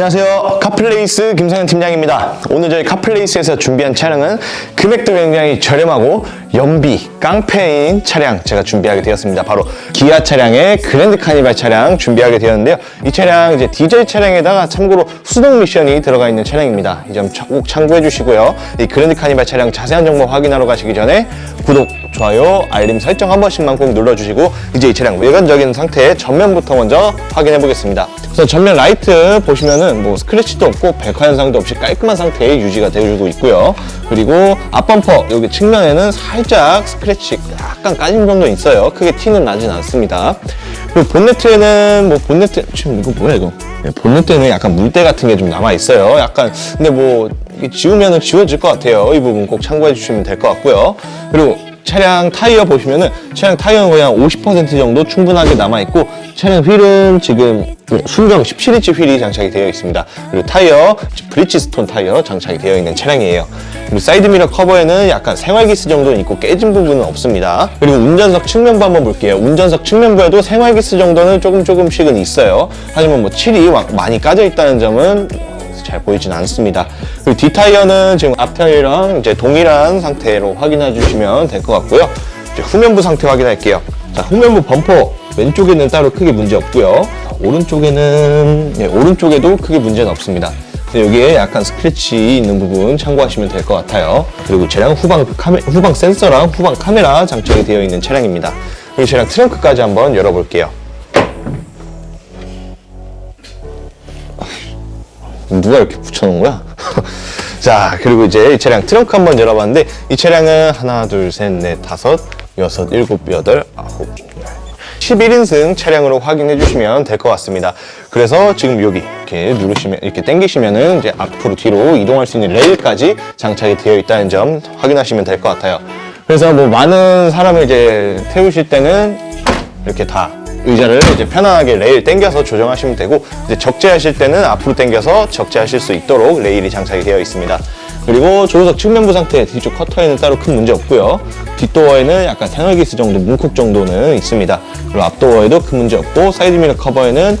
안녕하세요. 카플레이스 김성현 팀장입니다. 오늘 저희 카플레이스에서 준비한 차량은 금액도 굉장히 저렴하고 연비, 깡패인 차량 제가 준비하게 되었습니다. 바로 기아 차량의 그랜드 카니발 차량 준비하게 되었는데요. 이 차량 이제 디젤 차량에다가 참고로 수동 미션이 들어가 있는 차량입니다. 이 점 꼭 참고해 주시고요. 이 그랜드 카니발 차량 자세한 정보 확인하러 가시기 전에 구독, 좋아요, 알림 설정 한 번씩만 꼭 눌러주시고 이제 이 차량 외관적인 상태 전면부터 먼저 확인해 보겠습니다. 우선 전면 라이트 보시면은 뭐 스크래치도 없고 백화 현상도 없이 깔끔한 상태에 유지가 되어주고 있고요. 그리고 앞범퍼 여기 측면에는 살짝 스크래치 약간 까짐 정도 있어요. 크게 티는 나진 않습니다. 그리고 본네트에는 뭐 본네트 지금 이거 뭐야 이거 네, 본네트에는 약간 물때 같은 게 좀 남아 있어요. 약간 근데 뭐 지우면은 지워질 것 같아요. 이 부분 꼭 참고해 주시면 될 것 같고요. 그리고 차량 타이어 보시면은 차량 타이어는 거의 한 50% 정도 충분하게 남아 있고 차량 휠은 지금 순정 17인치 휠이 장착이 되어 있습니다. 그리고 타이어 브리치스톤 타이어 장착이 되어 있는 차량이에요. 그리고 사이드미러 커버에는 약간 생활기스 정도는 있고 깨진 부분은 없습니다. 그리고 운전석 측면부 한번 볼게요. 운전석 측면부에도 생활기스 정도는 조금 조금씩은 있어요. 하지만 뭐 칠이 와- 많이 까져 있다는 점은 잘 보이진 않습니다. 그리고 뒷타이어는 지금 앞타이어랑 이제 동일한 상태로 확인해 주시면 될 것 같고요. 이제 후면부 상태 확인할게요. 자, 후면부 범퍼 왼쪽에는 따로 크게 문제 없고요. 오른쪽에는 네, 오른쪽에도 크게 문제는 없습니다. 여기에 약간 스크래치 있는 부분 참고하시면 될 것 같아요. 그리고 차량 후방 카메, 후방 센서랑 후방 카메라 장착이 되어 있는 차량입니다. 그리고 차량 트렁크까지 한번 열어볼게요. 누가 이렇게 붙여놓은 거야? 자, 그리고 이제 이 차량 트렁크 한번 열어봤는데 이 차량은 하나, 둘, 셋, 넷, 다섯, 여섯, 일곱, 여덟, 아홉, 열. 11인승 차량으로 확인해 주시면 될 것 같습니다. 그래서 지금 여기 이렇게 누르시면 이렇게 당기시면은 이제 앞으로 뒤로 이동할 수 있는 레일까지 장착이 되어 있다는 점 확인하시면 될 것 같아요. 그래서 뭐 많은 사람을 이제 태우실 때는 이렇게 다 의자를 이제 편안하게 레일 당겨서 조정하시면 되고 이제 적재하실 때는 앞으로 당겨서 적재하실 수 있도록 레일이 장착이 되어 있습니다. 그리고 조수석 측면부 상태 뒤쪽 커터에는 따로 큰 문제 없고요. 뒷도어에는 약간 생활기스 정도, 문콕 정도는 있습니다. 그리고 앞도어에도 큰 문제 없고 사이드미러 커버에는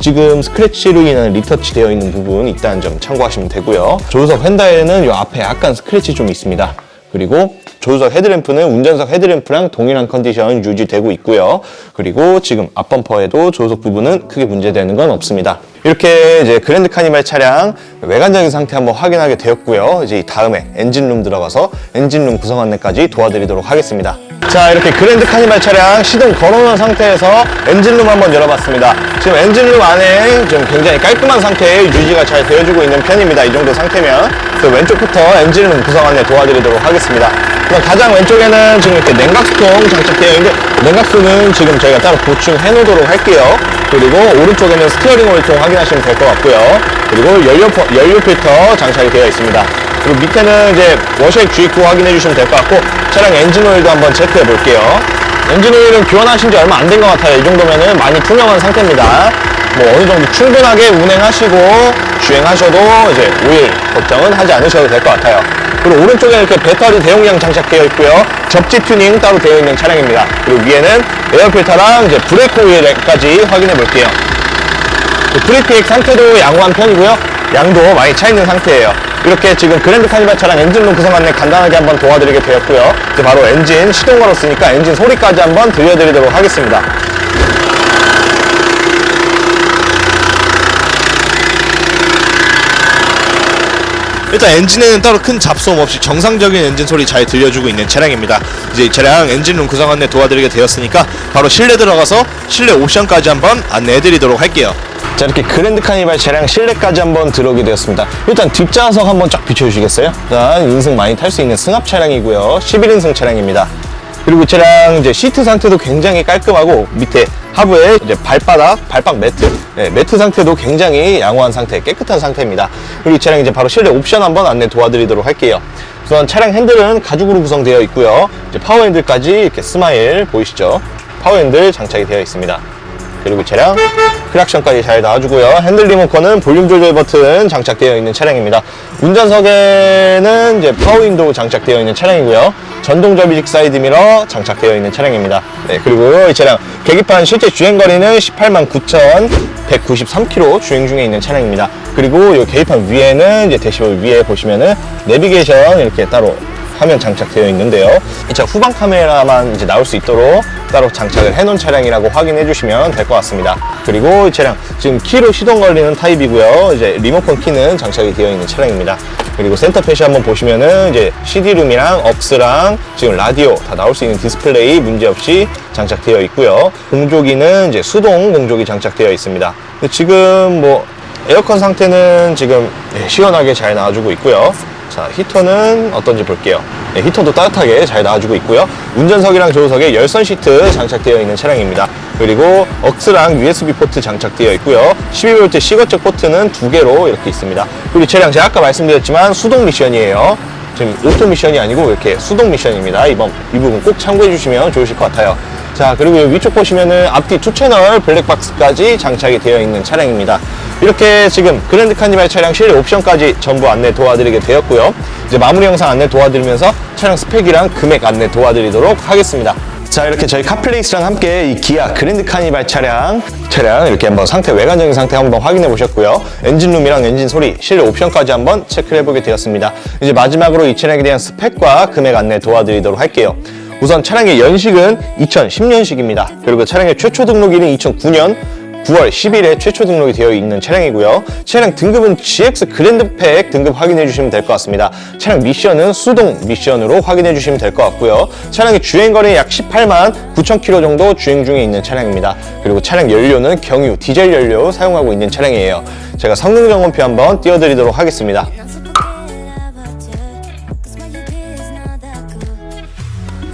지금 스크래치로 인한 리터치 되어 있는 부분이 있다는 점 참고하시면 되고요. 조수석 휀다에는 이 앞에 약간 스크래치 좀 있습니다. 그리고 조수석 헤드램프는 운전석 헤드램프랑 동일한 컨디션 유지되고 있고요. 그리고 지금 앞범퍼에도 조수석 부분은 크게 문제되는 건 없습니다. 이렇게 이제 그랜드 카니발 차량 외관적인 상태 한번 확인하게 되었고요. 이제 이 다음에 엔진룸 들어가서 엔진룸 구성 안내까지 도와드리도록 하겠습니다. 자 이렇게 그랜드 카니발 차량 시동 걸어놓은 상태에서 엔진룸 한번 열어봤습니다. 지금 엔진룸 안에 좀 굉장히 깔끔한 상태에 유지가 잘 되어주고 있는 편입니다. 이 정도 상태면 그 왼쪽부터 엔진룸 구성 안내 도와드리도록 하겠습니다. 그럼 가장 왼쪽에는 지금 이렇게 냉각수통 장착되어 있는데 냉각수는 지금 저희가 따로 보충해 놓도록 할게요. 그리고 오른쪽에는 스티어링 오일통 확인하시면 될 것 같고요. 그리고 연료, 포- 연료 필터 장착이 되어 있습니다. 그리고 밑에는 이제 워셔액 주입구 확인해 주시면 될 것 같고 차량 엔진 오일도 한번 체크해 볼게요. 엔진 오일은 교환하신 지 얼마 안 된 것 같아요. 이 정도면은 많이 투명한 상태입니다. 뭐 어느 정도 충분하게 운행하시고 주행하셔도 이제 오일 걱정은 하지 않으셔도 될 것 같아요. 그리고 오른쪽에 이렇게 배터리 대용량 장착되어 있고요. 접지 튜닝 따로 되어 있는 차량입니다. 그리고 위에는 에어 필터랑 이제 브레이크 오일까지 확인해 볼게요. 그 브레이크 액 상태도 양호한 편이고요. 양도 많이 차 있는 상태예요. 이렇게 지금 그랜드 카니발 차량 엔진 룸 구성 안내 간단하게 한번 도와드리게 되었고요. 이제 바로 엔진 시동 걸었으니까 엔진 소리까지 한번 들려드리도록 하겠습니다. 일단 엔진에는 따로 큰 잡소음 없이 정상적인 엔진 소리 잘 들려주고 있는 차량입니다. 이제 이 차량 엔진룸 구성 안내 도와드리게 되었으니까 바로 실내 들어가서 실내 옵션까지 한번 안내해드리도록 할게요. 자 이렇게 그랜드 카니발 차량 실내까지 한번 들어오게 되었습니다 일단 뒷좌석 한번 쫙 비춰주시겠어요? 자 인승 많이 탈 수 있는 승합 차량이고요 11인승 차량입니다 그리고 이 차량 이제 시트 상태도 굉장히 깔끔하고 밑에 하부에 이제 발바닥, 발박 매트, 네, 매트 상태도 굉장히 양호한 상태, 깨끗한 상태입니다. 그리고 이 차량 이제 바로 실내 옵션 한번 안내 도와드리도록 할게요. 우선 차량 핸들은 가죽으로 구성되어 있고요. 이제 파워 핸들까지 이렇게 스마일 보이시죠? 파워 핸들 장착이 되어 있습니다. 그리고 차량 크락션까지 잘 나와주고요. 핸들 리모컨은 볼륨 조절 버튼 장착되어 있는 차량입니다. 운전석에는 이제 파워윈도우 장착되어 있는 차량이고요. 전동 접이식 사이드 미러 장착되어 있는 차량입니다. 네, 그리고 이 차량 계기판 실제 주행 거리는 18만 9천 193km 주행 중에 있는 차량입니다. 그리고 이 계기판 위에는 이제 대시볼 위에 보시면은 내비게이션 이렇게 따로 화면 장착되어 있는데요. 이 차 후방 카메라만 이제 나올 수 있도록 따로 장착을 해놓은 차량이라고 확인해 주시면 될 것 같습니다. 그리고 이 차량 지금 키로 시동 걸리는 타입이고요. 이제 리모컨 키는 장착이 되어 있는 차량입니다. 그리고 센터페시 한번 보시면은 이제 CD룸이랑 억스랑 지금 라디오 다 나올 수 있는 디스플레이 문제없이 장착되어 있고요. 공조기는 이제 수동 공조기 장착되어 있습니다. 지금 뭐 에어컨 상태는 지금 예, 시원하게 잘 나와주고 있고요. 자, 히터는 어떤지 볼게요. 네, 히터도 따뜻하게 잘 나와주고 있고요. 운전석이랑 조수석에 열선 시트 장착되어 있는 차량입니다. 그리고 억스랑 USB 포트 장착되어 있고요. 12V 시거적 포트는 두 개로 이렇게 있습니다. 그리고 이 차량 제가 아까 말씀드렸지만 수동 미션이에요. 지금 오토 미션이 아니고 이렇게 수동 미션입니다. 이번 이 부분 꼭 참고해 주시면 좋으실 것 같아요. 자 그리고 위쪽 보시면은 앞뒤 투 채널 블랙박스까지 장착이 되어 있는 차량입니다. 이렇게 지금 그랜드 카니발 차량 실내 옵션까지 전부 안내 도와드리게 되었고요. 이제 마무리 영상 안내 도와드리면서 차량 스펙이랑 금액 안내 도와드리도록 하겠습니다. 자 이렇게 저희 카플레이스랑 함께 이 기아 그랜드 카니발 차량 차량 이렇게 한번 상태 외관적인 상태 한번 확인해 보셨고요. 엔진룸이랑 엔진 소리 실내 옵션까지 한번 체크를 해보게 되었습니다. 이제 마지막으로 이 차량에 대한 스펙과 금액 안내 도와드리도록 할게요. 우선 차량의 연식은 2010년식입니다. 그리고 차량의 최초 등록일은 2009년 9월 10일에 최초 등록이 되어 있는 차량이고요. 차량 등급은 GX 그랜드팩 등급 확인해 주시면 될 것 같습니다. 차량 미션은 수동 미션으로 확인해 주시면 될 것 같고요. 차량의 주행 거리 약 18만 9천 킬로 정도 주행 중에 있는 차량입니다. 그리고 차량 연료는 경유 디젤 연료 사용하고 있는 차량이에요. 제가 성능 점검표 한번 띄워드리도록 하겠습니다.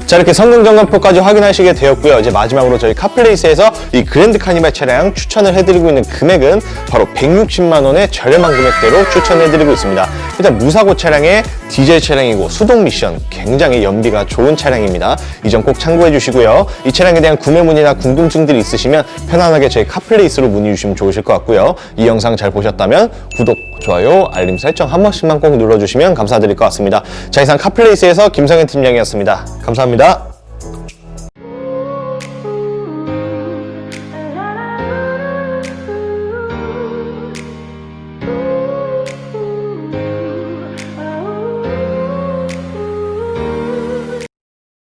자 이렇게 성능 점검표까지 확인하시게 되었고요. 이제 마지막으로 저희 카플레이스에서 이 그랜드 카니발 차량 추천을 해드리고 있는 금액은 바로 160만 원의 저렴한 금액대로 추천해드리고 있습니다. 일단 무사고 차량의 디젤 차량이고 수동 미션 굉장히 연비가 좋은 차량입니다. 이 점 꼭 참고해 주시고요. 이 차량에 대한 구매 문의나 궁금증들이 있으시면 편안하게 저희 카플레이스로 문의 주시면 좋으실 것 같고요. 이 영상 잘 보셨다면 구독, 좋아요, 알림 설정 한 번씩만 꼭 눌러주시면 감사드릴 것 같습니다. 자 이상 카플레이스에서 김성현 팀장이었습니다. 감사합니다.